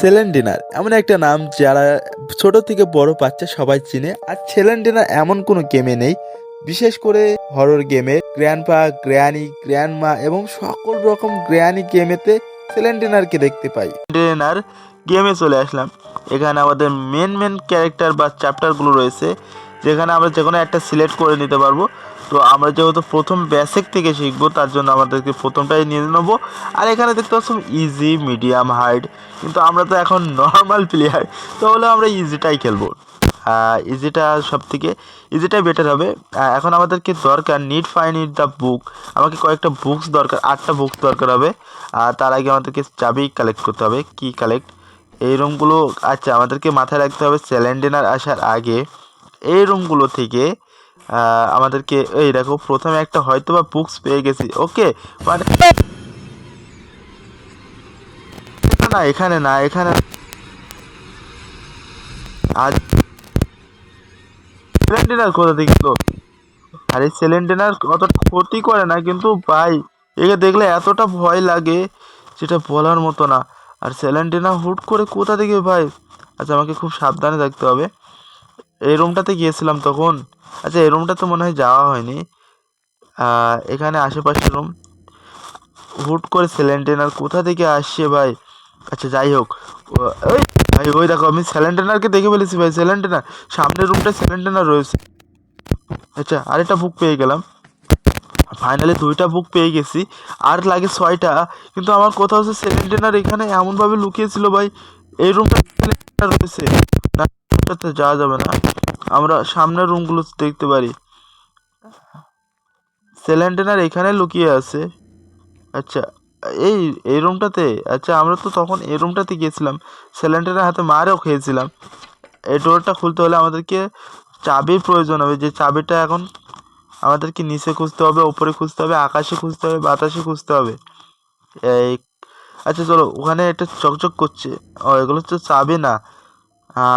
সেলেন্ডিনার এমন একটা নাম যারা ছোট থেকে বড় বাচ্চা সবাই চিনে। আর সেলেন্ডিনার এমন কোনো গেমে নেই। বিশেষ করে হরর গেমে গ্র্যান্ডপা গ্র্যানি গ্র্যান্ডমা এবং সকল রকম গ্র্যানি গেমেতে সেলেন্ডিনারকে দেখতে পাই। ট্রেনার গেমে চলে আসলাম। এখানে আমাদের মেন মেন ক্যারেক্টার বা চ্যাপ্টারগুলো রয়েছে। যেখানে আমরা যে কোনো একটা সিলেক্ট করে নিতে পারব। তো আমরা যেহেতু প্রথম বেসিক থেকে শিখব, তার জন্য আমাদেরকে প্রথমটাই নিয়ে নেব। আর এখানে দেখতে পাচ্ছি ইজি মিডিয়াম হার্ড কিন্তু আমরা তো এখন নর্মাল প্লেয়ার তাহলে আমরা ইজিটাই খেলব। ইজিটা সব থেকে ইজিটাই বেটার হবে। এখন আমাদেরকে দরকার need find it the book আমাকে কয়েকটা বুকস দরকার, আটটা বুকস দরকার হবে। আর তার আগে আমাদেরকে চাবি কালেক্ট করতে হবে। কি কালেক্ট এই রুমগুলো আচ্ছা আমাদেরকে মাথায় রাখতে হবে স্যালেন্ডিনার আসার আগে। এই রুমগুলো থেকে আমাদেরকে, এই দেখো, প্রথমে একটা হয়তো বা বুকস পেয়ে গেছি। ওকে মানে না, এখানে না, এখানে আজ সিলিন্ডার কোথা থেকে তো আরে সিলিন্ডার অতটা ক্ষতি করে না, কিন্তু ভাই, একে দেখলে এতটা ভয় লাগে যেটা বলার মতো না। আর স্যালেন্টিনা হুট করে কোথা থেকে, ভাই? আচ্ছা আমাকে খুব সাবধানে থাকতে হবে। এই রুমটাতে গিয়েছিলাম তখন। আচ্ছা এই রুমটা তো মনে হয় যাওয়া হয়নি। এখানে আশেপাশে রুম হুট করে স্যালেন্টেনার কোথা থেকে আসছে ভাই? আচ্ছা যাই হোক। ওই ভাই, ওই দেখো, আমি স্যালেন্টেনারকে দেখে ফেলেছি ভাই। স্যালেন্টেনার সামনের রুমটা স্যালেন্টেনার রয়েছে। আচ্ছা আরেকটা বুক পেয়ে গেলাম। ফাইনালি দুইটা বুক পেয়ে গেছি। আর লাগে ছয়টা, কিন্তু আমার কোথাও হচ্ছে সেলেন্টেনার এখানে এমনভাবে লুকিয়েছিল ভাই। এই রুমটা রয়েছে। রুমটাতে যাওয়া যাবে না। আমরা সামনের রুমগুলো দেখতে পারি। সেলেন্টেনার এখানে লুকিয়ে আছে। আচ্ছা এই এই রুমটাতে আচ্ছা আমরা তো তখন এই রুমটাতে গিয়েছিলাম। সেলেন্টেনার হাতে মারেও খেয়েছিলাম। এই ডোরটা খুলতে হলে আমাদেরকে চাবির প্রয়োজন হবে। যে চাবিটা এখন আমাদেরকে নিচে খুঁজতে হবে ওপরে খুঁজতে হবে, আকাশে খুঁজতে হবে, বাতাসে খুঁজতে হবে। এই আচ্ছা চলো, ওখানে একটা চকচক করছে। ও, এগুলো তো চাবি না।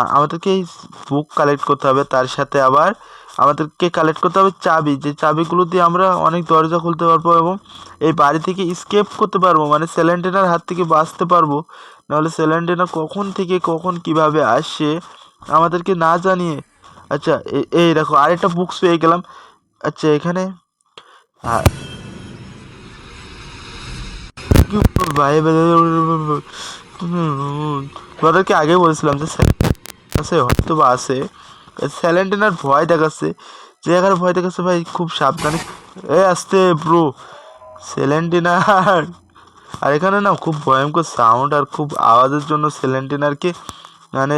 আমাদেরকে এই বুক কালেক্ট করতে হবে তার সাথে আবার আমাদেরকে কালেক্ট করতে হবে চাবি যে চাবিগুলো দিয়ে আমরা অনেক দরজা খুলতে পারব এবং এই বাড়ি থেকে স্কেপ করতে পারব মানে স্যালেন্টেনার হাত থেকে বাঁচতে পারব নাহলে স্যালেন্টেনার কখন থেকে কখন কীভাবে আসে আমাদেরকে না জানিয়ে আচ্ছা এই দেখো আরেকটা বুকস পেয়ে গেলাম আচ্ছা এখানে ভাই তোমাদেরকে আগে বলেছিলাম যে আছে হয়তো বা আছে স্যালেন্টেনার ভয় দেখাচ্ছে। যে এখানে ভয় দেখাচ্ছে, ভাই, খুব সাবধানে। এ, আসতে ব্রো স্যালেন্টিনার। আর এখানে না, খুব ভয়ঙ্কর সাউন্ড আর খুব আওয়াজের জন্য স্যালেন্টিনারকে মানে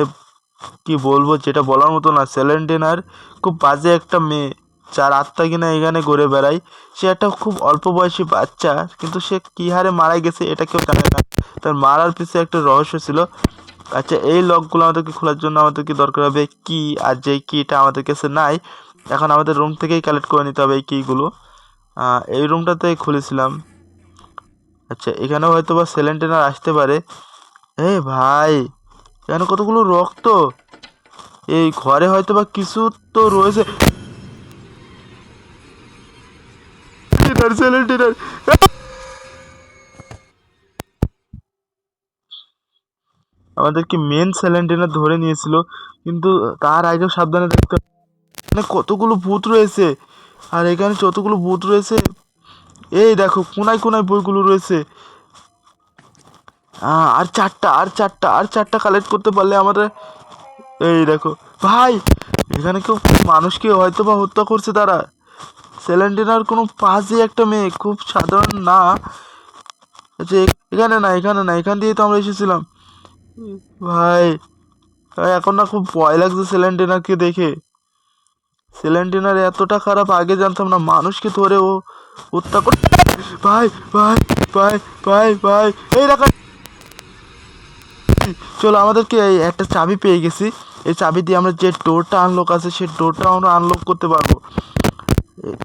কি বলব, যেটা বলার মতো না। স্যালেন্টিনার খুব বাজে একটা মেয়ে, যার আত্মা কিনা এখানে ঘুরে বেড়ায়। সে একটা খুব অল্প বয়সী বাচ্চা, কিন্তু সে কী হারে মারা গেছে, এটা কেউ জানে না। তার মারার পিছনে একটা রহস্য ছিল। আচ্ছা এই লকগুলো আমাদেরকে খোলার জন্য আমাদেরকে দরকার হবে কি আর যেই কিটা আমাদের কাছে নাই এখন আমাদের রুম থেকেই কালেক্ট করে নিতে হবে এই কিগুলো এই রুমটাতে খুলেছিলাম। আচ্ছা এখানেও হয়তো বা সেলেন্টেনার আসতে পারে। এ ভাই এখানে কতগুলো রক্ত? এই ঘরে হয়তো বা কিছু তো রয়েছে। Cylinder, আমাদেরকে মেন স্যালেন্টিনার ধরে নিয়েছিল। কিন্তু তার আগেও সাবধানে থাকতে। এখানে কতগুলো ভূত রয়েছে? আর এখানে যতগুলো ভূত রয়েছে, এই দেখো, কোনায় কোনায় বইগুলো রয়েছে। আর চারটা আর চারটা আর চারটা কালেক্ট করতে পারলে আমাদের, এই দেখো, ভাই, এখানে কেউ মানুষকে হয়তো বা হত্যা করছে তারা। সেলেন্টিনার কোনো পাশে একটা মেয়ে, খুব সাধারণ না। আচ্ছা এখানে না এখানে না, এখান দিয়ে তো আমরা এসেছিলাম। ভাই ভাই, এখন না খুব ভয় লাগছে সেলেন্টিনারকে দেখে। সেলেন্টিনার এতটা খারাপ আগে জানতাম না মানুষকে ধরে ও হত্যা করে ভাই ভাই ভাই ভাই ভাই এই দেখা চলো আমাদেরকে এই একটা চাবি পেয়ে গেছি। এই চাবি দিয়ে আমরা যে ডোরটা আনলক আছে সেই ডোরটা আমরা আনলক করতে পারব।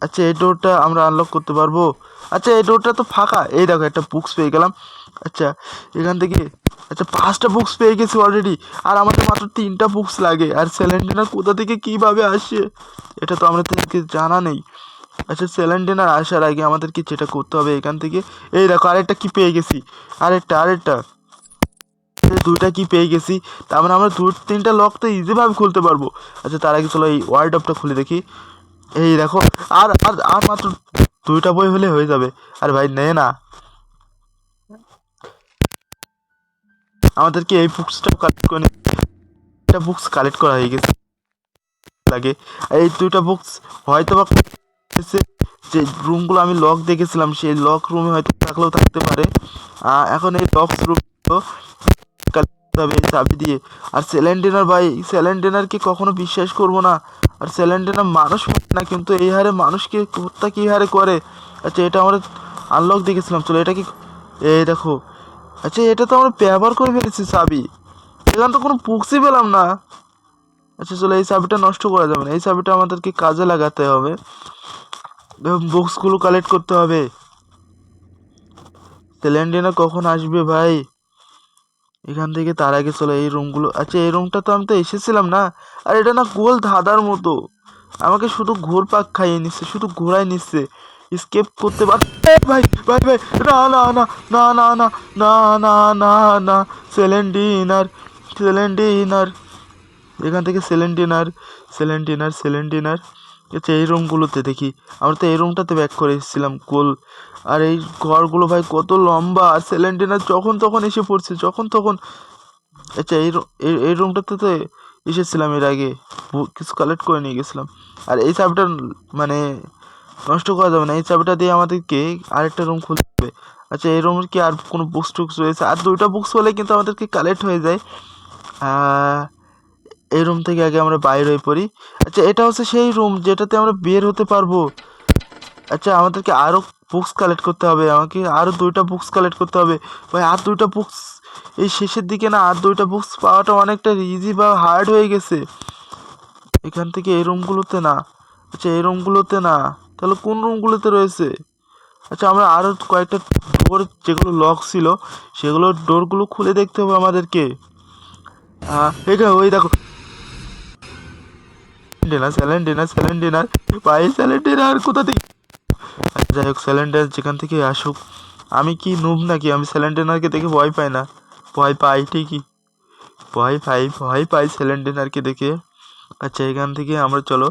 আচ্ছা এই ডোরটা আমরা আনলক করতে পারব। আচ্ছা এই ডোরটা তো ফাঁকা। এই দেখো একটা বুকস পেয়ে গেলাম। আচ্ছা এখান থেকে আচ্ছা পাঁচটা বুকস পেয়ে গেছি অলরেডি আর আমাদের মাত্র তিনটা বুকস লাগে। আর স্যালেন্টিনার কোথা থেকে কীভাবে আসে, এটা তো আমাদেরকে জানা নেই। আচ্ছা স্যালেন্টিনার আসার আগে আমাদেরকে যেটা করতে হবে এখান থেকে? এই দেখো, আরেকটা কি পেয়ে গেছি। আরেকটা আরেকটা। দুইটা কি পেয়ে গেছি। তার মানে আমরা দু, তিনটা লক তো ইজিভাবে খুলতে পারব। আচ্ছা তার আগে চলো এই ওয়ার্ড অফটা খুলে দেখি। এই দেখো, আর আর আর মাত্র দুইটা বই হলে হয়ে যাবে। আর ভাই, নে না। আমাদেরকে এই বুকসটাও কালেক্ট করে একটা বুকস কালেক্ট করা হয়ে গেছে। লাগে। এই দুইটা বুকস হয়তো বা যে রুমগুলো আমি লক দেখেছিলাম, সেই লক রুমে হয়তো থাকলেও থাকতে পারে। এখন এই লক রুমগুলো চাবি দিয়ে। আর সেলেন্ডিনার ভাই সেলেন্ডিনারকে কখনো বিশ্বাস করব না? আর সেলেন্ডিনার মানুষ না, কিন্তু এই হারে মানুষকে হত্যা কী হারে করে? আচ্ছা এটা আমরা আনলক দেখেছিলাম। চলো, এটা কি? এই দেখো। আচ্ছা এটা তো আমরা ব্যবহার করে ফেলেছি, চাবি। এখানে তো কোনো বুকসই পেলাম না। আচ্ছা চলো, এই চাবিটা নষ্ট করা যাবে না। এই চাবিটা আমাদেরকে কাজে লাগাতে হবে। বুকসগুলো কালেক্ট করতে হবে। সেলেন্ডিনা কখন আসবে ভাই? এখান থেকে তার আগে চলো, এই রুমগুলো আচ্ছা এই রুমটা তো আমি তো এসেছিলাম না। আর এটা না গোল ধাঁধার মতো। আমাকে শুধু ঘোর পাক খাইয়ে নিচ্ছে, শুধু ঘোরাই নিচ্ছে। স্কেপ করতে পার ভাই ভাই ভাই না না না না না না না না না না সেলেন্ডিনার সেলেন্ডিনার এখান থেকে সেলেন্টিনার সেলেন্টিনার সেলেন্টিনার আচ্ছা এই রুমগুলোতে দেখি আমরা তো এই রুমটাতে ব্যাক করে এসেছিলাম গোল আর এই ঘরগুলো ভাই কত লম্বা আর সেলেন্টিনার যখন তখন এসে পড়ছে যখন তখন আচ্ছা এই এই- রুমটাতে তো এসেছিলাম এর আগে কিছু কালেক্ট করে নিয়ে গেছিলাম আর এই চাবিটা মানে নষ্ট করা যাবে না। এই চাবিটা দিয়ে আমাদেরকে আরেকটা রুম খুলতে হবে। আচ্ছা এই রুমের কি আর কোনো বুকস টুকস রয়েছে? আর দুইটা বুকস হলে কিন্তু আমাদেরকে কালেক্ট হয়ে যায়। এই রুম থেকে আগে আমরা বাইর হয়ে পড়ি। আচ্ছা এটা হচ্ছে সেই রুম যেটাতে আমরা বের হতে পারব। আচ্ছা আমাদেরকে আরও বুকস কালেক্ট করতে হবে। আমাকে আরও দুইটা বুকস কালেক্ট করতে হবে। ভাই, আর দুইটা বুকস এই শেষের দিকে না, আর দুইটা বুকস পাওয়াটা অনেকটা ইজি বা হার্ড হয়ে গেছে। এখান থেকে এই রুমগুলোতে না। আচ্ছা এই রুমগুলোতে না। তাহলে কোন রুমগুলোতে রয়েছে? আচ্ছা আমরা আরও কয়েকটা ডোর যেগুলো লক ছিল সেগুলো ডোরগুলো খুলে দেখতে হবে আমাদেরকে। এখানে ওই দেখো ডিনার স্যালেন্ডিনার স্যালেন্ডিনার ভাই স্যালেন্ডিনার কোথা থেকে? আচ্ছা, যাই হোক স্যালেন্ডার যেখান থেকে আসুক। আমি কি নুব নাকি? আমি স্যালেন্ডিনারকে দেখে ভয় পাই না। ভয় পাই ঠিকই। ভয় পাই ভয় পাই স্যালেন্ডিনারকে দেখে। আচ্ছা এখান থেকে আমরা চলো।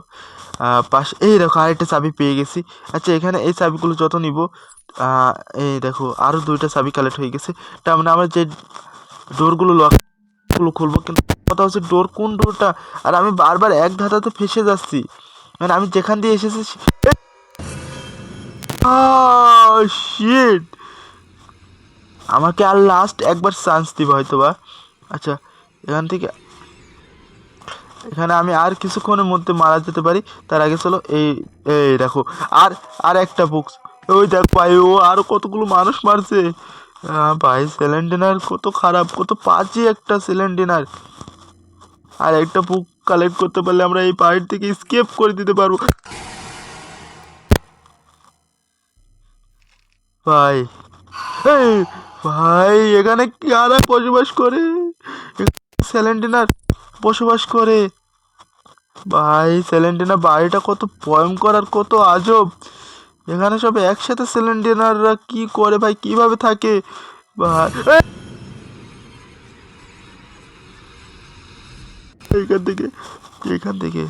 পাশ এই দেখো আরেকটা চাবি পেয়ে গেছি। আচ্ছা এখানে এই চাবিগুলো যত নিব এই দেখো আরও দুইটা চাবি কালেক্ট হয়ে গেছে। তার মানে আমরা যে ডোরগুলো লকগুলো খুলবো, কিন্তু কথা হচ্ছে ডোর কোন ডোরটা আর আমি বারবার এক ধাঁধাতে ফেসে যাচ্ছি। মানে আমি যেখান দিয়ে এসেছি আমাকে আর লাস্ট একবার চান্স দিবে হয়তো বা আচ্ছা এখান থেকে এখানে আমি আর কিছুক্ষণের মধ্যে মারা যেতে পারি। তার আগে চলো, এই এই দেখো, আর আর একটা বুকস ওই দেখ ভাই, ও আরও কতগুলো মানুষ মারছে। ভাই সিলিন্ডিনার কত খারাপ, কত পাঁচই একটা সিলিন্ডিনার আর একটা বুক কালেক্ট করতে পারলে আমরা এই পাহাড় থেকে স্কেপ করে দিতে পারব। ভাই ভাই, এখানে কি কারা বসবাস করে? স্যালেন্টিনার বসবাস করে। ভাই স্যালেন্টিনা বাড়িটা কত ভয়ঙ্কর আর কত আজব। এখানে সব একসাথে স্যালেন্টিনাররা কি করে ভাই, কীভাবে থাকে? ভাই, এই! এইখান থেকে এখান থেকে।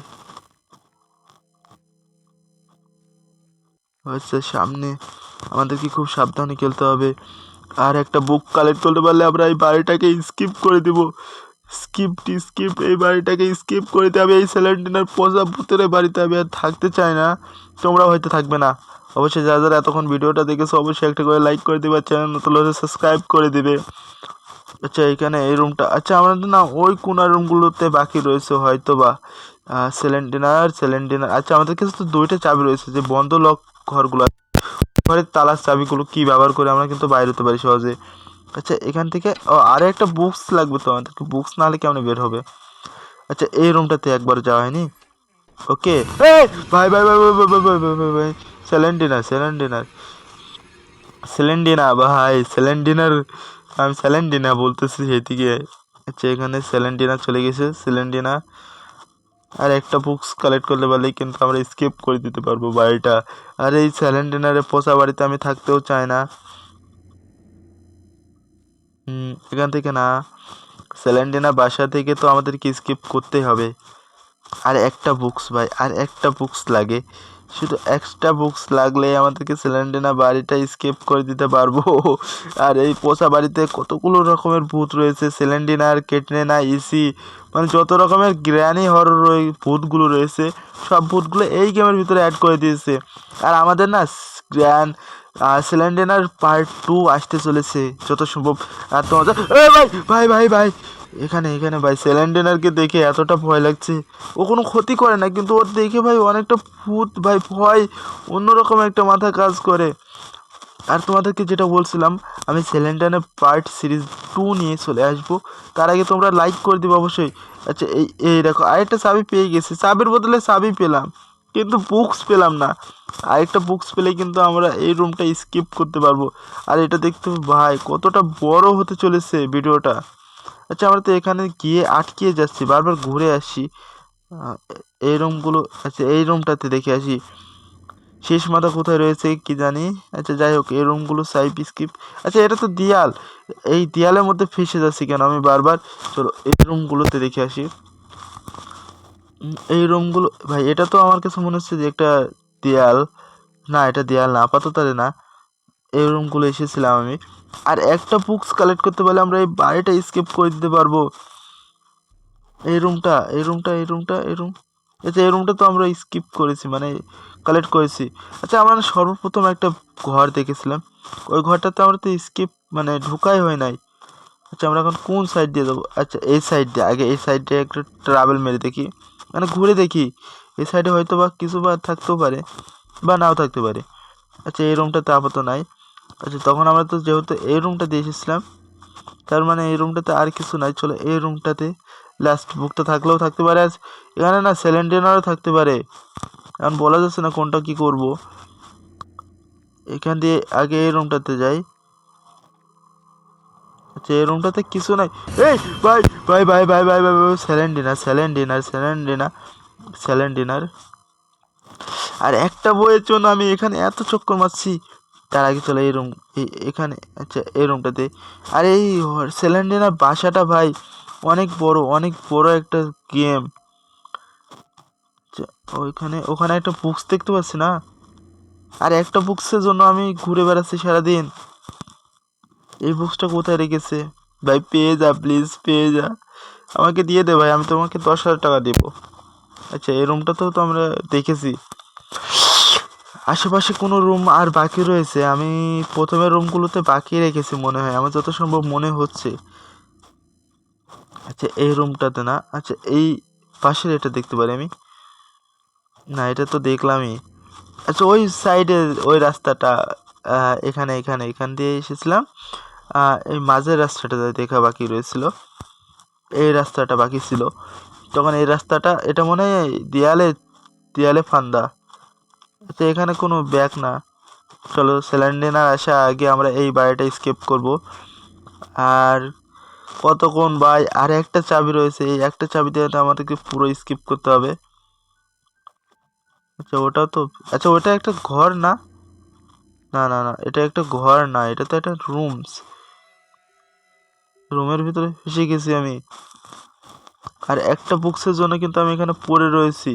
আচ্ছা সামনে আমাদেরকে খুব সাবধানে খেলতে হবে। আর একটা বুক কালেক্ট করতে পারলে আমরা এই বাড়িটাকে স্কিপ করে দিব। স্কিপ স্কিপ এই বাড়িটাকে স্কিপ করে হবে, এই স্যালেন্টিনার পচা ভূতের বাড়িতে আমি আর থাকতে চাই না, তোমরা হয়তো থাকবে না। অবশ্যই যারা যারা এতক্ষণ ভিডিওটা দেখেছ, অবশ্যই একটা করে লাইক করে দেবে চ্যানেল নতুন হলে সাবস্ক্রাইব করে দেবে। আচ্ছা এখানে এই রুমটা আচ্ছা আমাদের না ওই কোনা রুমগুলোতে বাকি রয়েছে হয়তো বা সিলিন্ডিনার সিলিন্ডিনার আচ্ছা আমাদের কাছে তো দুইটা চাবি রয়েছে, যে বন্ধ লক ঘরগুলো ঘরের তালার চাবিগুলো কি ব্যবহার করে আমরা কিন্তু বাইরে হতে পারি সহজে। আচ্ছা এখান থেকে, ও আরও একটা বুকস লাগবে তো আমাদেরকে। বুকস না হলে কেমন বের হবে? আচ্ছা এই রুমটাতে একবার যাওয়া হয়নি? ওকে ভাই ভাই ভাই ভাই ভাই ভাই ভাই ভাই ভাই ভাই সিলিন্ডিনার সিলিন্ডিনার সিলিন্ডিনা ভাই সিলিন্ডিনার আমি স্যালেন্ডিনা বলতেছি সেদিকে আচ্ছা এখানে স্যালেন্ডিনা চলে গেছে সিলেন্ডিনা আর একটা বুকস কালেক্ট করলে পারলেই কিন্তু আমরা স্কেপ করে দিতে পারব বাড়িটা। আর, এই স্যালেন্ডিনারে পোষা বাড়িতে আমি থাকতেও চাই না। এখান থেকে না সেলেন্ডিনা বাসা থেকে তো আমাদেরকে স্কিপ করতেই হবে। আর একটা বুকস ভাই, আর একটা বুকস লাগে। শুধু এক্সট্রা বুকস লাগলে আমাদেরকে সিলিন্ডার বাড়িটা স্কেপ করে দিতে পারব। আর এই পোষা বাড়িতে কতগুলো রকমের ভূত রয়েছে সিলিন্ডিনার কেটনেনা ইসি মানে যত রকমের গ্র্যানি হরর ভূতগুলো রয়েছে, সব ভূতগুলো এই গেমের ভিতরে অ্যাড করে দিয়েছে। আর আমাদের না গ্র্যান সিলিন্ডার পার্ট টু আসতে চলেছে, যত সম্ভব, আর তোমাদের ভাই ভাই ভাই ভাই। এখানে এখানে, ভাই, সিলিন্ডারকে দেখে এতটা ভয় লাগছে। ও কোনো ক্ষতি করে না, কিন্তু ওর দেখে ভাই অনেকটা ভূত, ভাই, ভয়, অন্যরকম একটা মাথা কাজ করে। আর তোমাদেরকে যেটা বলছিলাম, আমি সেলেন্টানের পার্ট সিরিজ টু নিয়ে চলে আসব। তার আগে তোমরা লাইক করে দিবে অবশ্যই। আচ্ছা এই এই দেখো, আরেকটা চাবি পেয়ে গেছি। চাবির বদলে চাবি পেলাম। কিন্তু বুকস পেলাম না। আরেকটা বুকস পেলে কিন্তু আমরা এই রুমটা স্কিপ করতে পারব। আর এটা দেখতে ভাই, কতটা বড় হতে চলেছে ভিডিওটা আচ্ছা আমরা তো এখানে গিয়ে আটকে যাচ্ছি, বারবার ঘুরে আসি। এই রুমগুলো আচ্ছা এই রুমটাতে দেখে আসি। শেষ মাথা কোথায় রয়েছে কি জানি? আচ্ছা যাই হোক, এই রুমগুলো সাইপ স্কিপ আচ্ছা এটা তো দেয়াল। এই দেয়ালের মধ্যে ফেসে যাচ্ছি কেন? আমি বারবার, চলো, এই রুমগুলোতে দেখে আসি। এই রুমগুলো, ভাই, এটা তো আমার কাছে মনে হচ্ছে যে একটা দেয়াল। না, এটা দেয়াল না, আপাতত না। এই রুমগুলো এসেছিলাম আমি। আর একটা বুকস কালেক্ট করতে পারলে আমরা এই বাড়িটা স্কেপ করে দিতে পারব। এই রুমটা এই রুমটা এই রুমটা, এই রুম। আচ্ছা এই রুমটা তো আমরা স্কিপ করেছি মানে কালেক্ট করেছি। আচ্ছা আমরা সর্বপ্রথম একটা ঘর দেখেছিলাম। ওই ঘরটাতে আমরা তো স্কিপ মানে ঢুকাই হয় নাই। আচ্ছা আমরা এখন কোন সাইড দিয়ে যাব? আচ্ছা এই সাইড দিয়ে, আগে এই সাইড দিয়ে একটা ট্রাভেল মেরে দেখি। মানে ঘুরে দেখি। এই সাইডে হয়তো বা কিছু বা থাকতেও পারে বা নাও থাকতে পারে। আচ্ছা এই রুমটাতে আপাতত নাই। আচ্ছা তখন আমরা তো যেহেতু এই রুমটা দিয়ে এসেছিলাম, তার মানে এই রুমটাতে আর কিছু নাই। চলো, এই রুমটাতে লাস্ট বুকটা থাকলেও থাকতে পারে। আর এখানে না সিলিন্ডারও থাকতে পারে। এখন বলা যাচ্ছে না কোনটা কি করব। এখান দিয়ে আগে এই রুমটাতে যাই। আচ্ছা এই রুমটাতে কিছু নাই। এই, ভাই ভাই ভাই ভাই ভাই ভাই ভাই স্যালেন ডিনার স্যালেন ডিনার স্যালেন্ডিনার। স্যালেন্ডিনার স্যালেন ডিনার আর একটা বইয়ের জন্য আমি এখানে এত চক্কর মারছি। তার আগে চলে এই রুম এখানে আচ্ছা এই রুমটাতে। আর এই স্যালেন ডিনার বাসাটা ভাই, অনেক বড় অনেক বড় একটা গেম। ওইখানে, ওখানে একটা বুকস দেখতে পাচ্ছি না? আর একটা বুকসের জন্য আমি ঘুরে বেড়াচ্ছি সারাদিন। এই বুকসটা কোথায় রেখেছে? ভাই, পেয়ে যা প্লিজ পেয়ে যা। আমাকে দিয়ে দে ভাই, আমি তোমাকে দশ হাজার টাকা দেবো। আচ্ছা এই রুমটাতেও তো আমরা দেখেছি। আশেপাশে কোনো রুম আর বাকি রয়েছে। আমি প্রথমের রুমগুলোতে বাকি রেখেছি মনে হয়, আমার যত সম্ভব মনে হচ্ছে। আচ্ছা এই রুমটাতে না? আচ্ছা এই পাশের এটা দেখতে পারি আমি। না, এটা তো দেখলামই। আচ্ছা ওই সাইডে ওই রাস্তাটা এখানে এখানে, এখান দিয়ে এসেছিলাম। এই মাঝের রাস্তাটা দেখা বাকি রয়েছিল, এই রাস্তাটা বাকি ছিল। তখন এই রাস্তাটা, এটা মনে হয় দেয়ালে দেয়ালে ফান্দা। আচ্ছা এখানে কোনো ব্যাগ না। চলো সিলিন্ডার আসা আগে আমরা এই বাড়িটা স্কেপ করব। আর কতক্ষণ ভাই আর একটা চাবি রয়েছে, এই একটা চাবি দিয়ে তো আমাদেরকে পুরো স্কিপ করতে হবে। আচ্ছা ওটা তো আচ্ছা ওটা একটা ঘর না? না না না, এটা একটা ঘর না, এটা তো একটা রুমস রুমের ভিতরে ফেসে গেছি আমি। আর একটা বুকসের জন্য কিন্তু আমি এখানে পড়ে রয়েছি।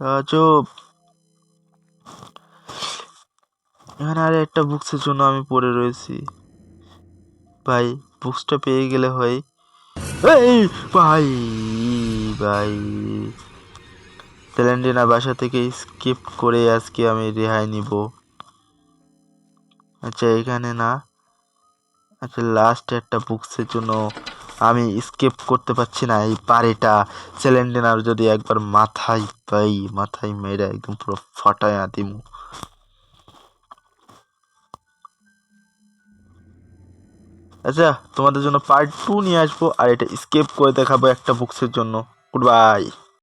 আজব এখানে আর একটা বুকসের জন্য আমি পড়ে রয়েছি। ভাই বুকসটা পেয়ে গেলে হয়। এই ভাই ভাই। স্যালেন্ডিনা বাসা থেকে স্কিপ করে আজকে আমি রেহাই নিব। আচ্ছা এখানে না আচ্ছা লাস্ট একটা বুকসের জন্য আমি স্কেপ করতে পারছি না এই বাড়িটা স্যালেন্ডিনার যদি একবার মাথায় পাই, মাথায় মেরে একদম পুরো ফাটায় দিমু। আচ্ছা তোমাদের জন্য পার্ট টু নিয়ে আসব, আর এটা স্কেপ করে দেখাবো একটা বুকসের জন্য। Good bye